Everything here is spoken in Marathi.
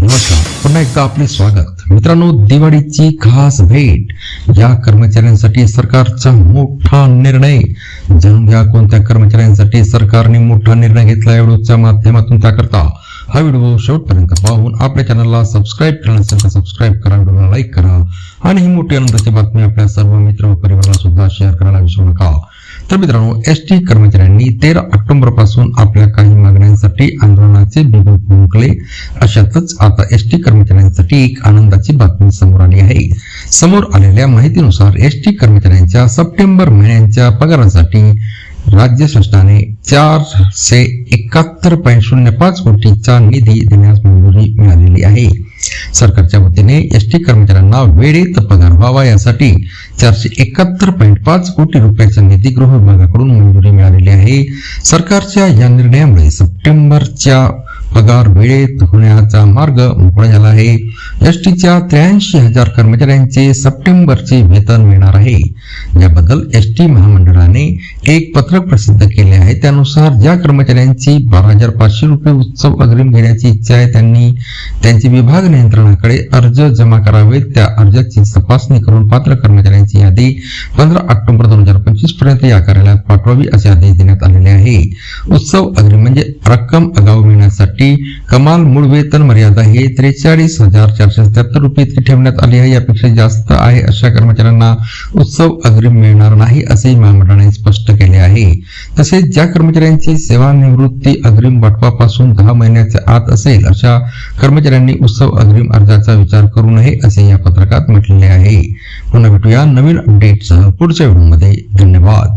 नमस्कार. पुन्हा एकदा आपले स्वागत. मित्रांनो दिवाळीची खास भेट या कर्मचाऱ्यांसाठी सरकारचा मोठा निर्णय. जाणून घ्या कोणत्या कर्मचाऱ्यांसाठी सरकारने मोठा निर्णय घेतला एवढच्या माध्यमातून त्याकरता हा व्हिडिओ शेवटपर्यंत पाहून आपल्या चॅनलला सबस्क्राईब करा नसेल तर सबस्क्राईब करा व्हिडिओला लाईक करा. आणि ही मोठी आनंदाची बातमी आपल्या सर्व मित्र व परिवाराला सुद्धा शेअर करायला विसरू नका. तर मित्रांनो एस टी कर्मचाऱ्यांनी तेरा ऑक्टोबरपासून आपल्या काही मागण्यांसाठी आंदोलनाचे बिगुल फुंकले अशातच आता एस टी कर्मचाऱ्यांसाठी एक आनंदाची बातमी समोर आली आहे. समोर आलेल्या माहितीनुसार एस टी कर्मचाऱ्यांच्या सप्टेंबर महिन्यांच्या पगारासाठी राज्य शासनाने चारशे एकाहत्तर पॉईंट शून्य पाच कोटीचा निधी देण्यास मंजुरी मिळालेली आहे. सरकारच्या वतीने एस टी कर्मचाऱ्यांना वेळेत पगार व्हावा यासाठी चारशे एकाहत्तर पॉईंट पाच कोटी रुपयाचा निधी गृह विभागाकडून मंजुरी मिळालेली आहे. सरकारच्या या निर्णयामुळे सप्टेंबरच्या पगार वेळेत होण्याचा मार्ग मोकळा झाला आहे. एस टीच्या त्र्याऐंशी हजार कर्मचाऱ्यांचे सप्टेंबरचे वेतन मिळणार आहे. याबद्दल एस टी महामंडळाने एक पत्रक प्रसिद्ध केले आहे. त्यानुसार ज्या कर्मचाऱ्यांची बारा हजार पाचशे रुपये उत्सव अग्रिम घेण्याची इच्छा आहे त्यांनी त्यांचे विभाग नियंत्रणाकडे अर्ज जमा करावेत त्या अर्जाची तपासणी करून पात्र कर्मचाऱ्यांची यादी पंधरा ऑक्टोबर दोन हजार पंचवीसपर्यंत या कार्यालयात पाठवावी असे आदेश देण्यात आलेले आहे. उत्सव अग्रिम म्हणजे रक्कम आगाऊ मिळण्यासाठी कमाल मूळ वेतन मर्यादा हे त्रेचाळीस हजार चारशे सत्याहत्तर रुपये इतकी ठेवण्यात आली आहे. यापेक्षा जास्त आहे अशा कर्मचाऱ्यांना उत्सव अग्रिम मिळणार नाही असेही महामंडळाने स्पष्ट केले आहे. तसेच ज्या कर्मचाऱ्यांची सेवानिवृत्ती अग्रिम वाटपापासून दहा महिन्याच्या आत असेल अशा कर्मचाऱ्यांनी उत्सव अग्रिम अर्जाचा विचार करू नये असे या पत्रकात म्हटलेले आहे. पुन्हा भेटूया नवीन अपडेटसह पुढच्या व्हिडिओमध्ये. धन्यवाद.